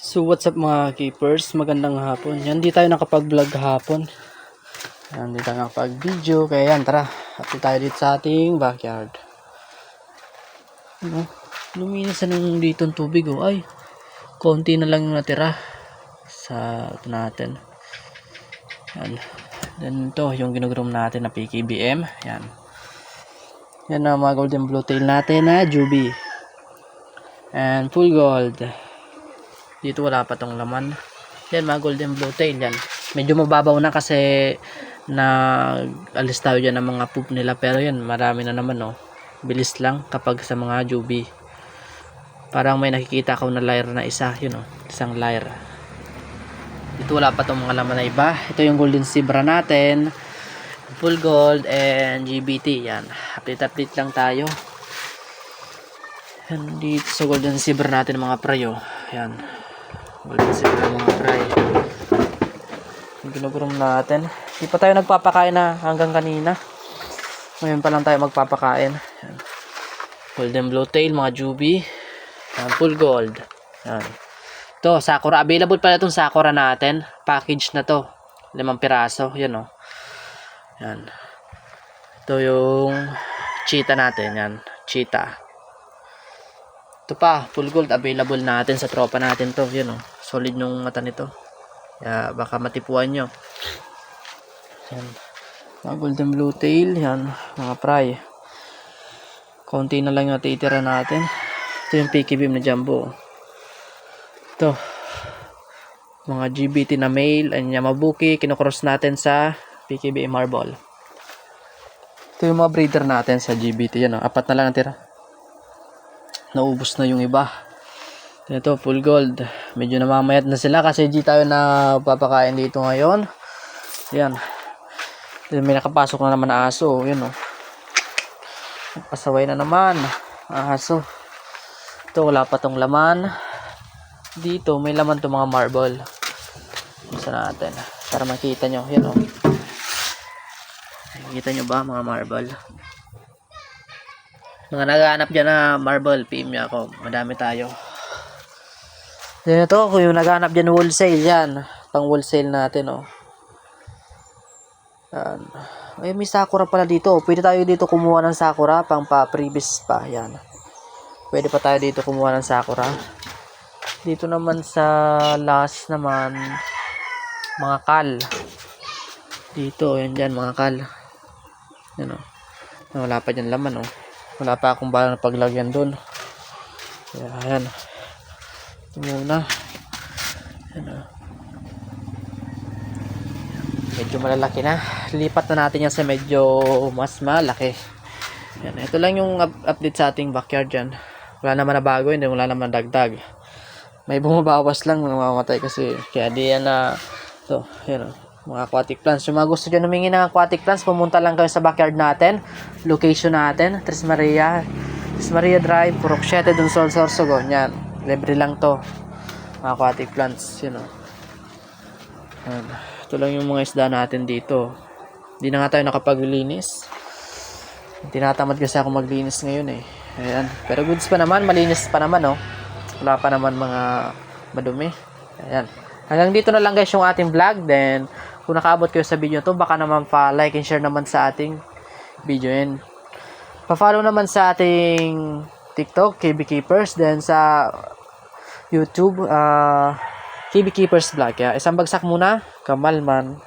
So what's up mga keepers? Magandang hapon. Yan, di tayo nakapag-vlog hapon. Yan, di tayo nakapag-video. Kaya yan, tara. Update tayo dito sa ating backyard. Ano? Luminis na nung dito ang tubig. Oh. Ay, konti na lang yung natira sa ito natin. Yan. Then ito, yung ginugroom natin na PKBM. Yan. Yan ang mga golden blue tail natin na Juby. And full gold. Dito wala pa tong laman. Yan mga golden blue tail yan. Medyo mababaw na kasi na alis tayo dyan ng mga poop nila pero yan marami na naman oh. Bilis lang kapag sa mga jubi. Parang may nakikita ko na lyre na isa, yun oh, isang lyre. Dito wala pa tong mga laman na iba. Ito yung golden zebra natin. Full gold and GBT yan. Update update lang tayo. Yan dito sa golden zebra natin mga prayo. Yan. Golden zebra mga. Yung ginugurom natin. Di pa tayo nagpapakain na hanggang kanina. Ngayon pa lang tayo magpapakain. Yan. Golden blue tail mga jubi. Yan, full gold. Yan. To, sakura. Available pala itong sakura natin. Package na to. Limang piraso. Yan o. Yan. Ito yung cheetah natin. Yan. Cheetah. Ito pa, full gold available natin sa tropa natin to. Yan oh. Solid yung mata nito. Kaya baka matipuan nyo. Yan. Mga golden blue tail. Yan. Mga fry. Konti na lang yung natitira natin. Ito yung picky beam na jumbo. Ito. Mga GBT na male. Ang Yamabuki. Kinocross natin sa PKB marble. Ito yung mga breeder natin sa GBT. Yan oh. Apat na lang ang tira naubos na yung iba. Ito, full gold. Medyo namamayat na sila kasi di tayo na papakain dito ngayon. Yan. Then, may nakapasok na naman na aso. Yan o. Pasaway na naman. Aso. Ito, wala pa tong laman. Dito, may laman to mga marble. Isa natin. Para makita nyo. Yan o. Nakikita nyo ba mga marble? Mga naghahanap dyan na marble, PM niya ako. Madami tayo. Yan ito, kung yung naghahanap dyan wholesale, yan. Pang wholesale natin, oh. Yan. Ay, may sakura pala dito. Pwede tayo dito kumuha ng sakura, pang pa-previous pa. Yan. Pwede pa tayo dito kumuha ng sakura. Dito naman sa last naman, mga kal. Dito, yan dyan, mga kal. Yan, oh. Wala pa dyan laman, oh wala pa akong bala na paglagyan doon. Kaya ayan. Ito muna. Ayan o medyo malalaki na. Lipat na natin yan sa medyo mas malaki. Yan, ito lang yung up- update sa ating backyard dyan. Wala naman na bago hindi wala naman dagdag. May bumabawas lang namamatay kasi. Kaya di yan na to yan o mga aquatic plants. Yung mga gusto dyan humingi ng aquatic plants, pumunta lang kayo sa backyard natin. Location natin, Tres Maria. Tres Maria Drive, Purok 7, Dunsol, Sorsogon. Yan. Libre lang to. Mga aquatic plants, you know. Yan. Ito lang yung mga isda natin dito. Hindi na nga tayo nakapaglinis. Tinatamad kasi ako maglinis ngayon eh. Ayan. Pero goods pa naman, malinis pa naman oh. Wala pa naman mga madumi. Ayan. Hanggang dito na lang guys yung ating vlog. Then, kung nakaabot kayo sa video to, baka naman pa like and share naman sa ating video yun. Pa-follow naman sa ating TikTok, KB Keepers. Then sa YouTube, uh, KB Keepers Vlog. Kaya isang bagsak muna. Kamal man.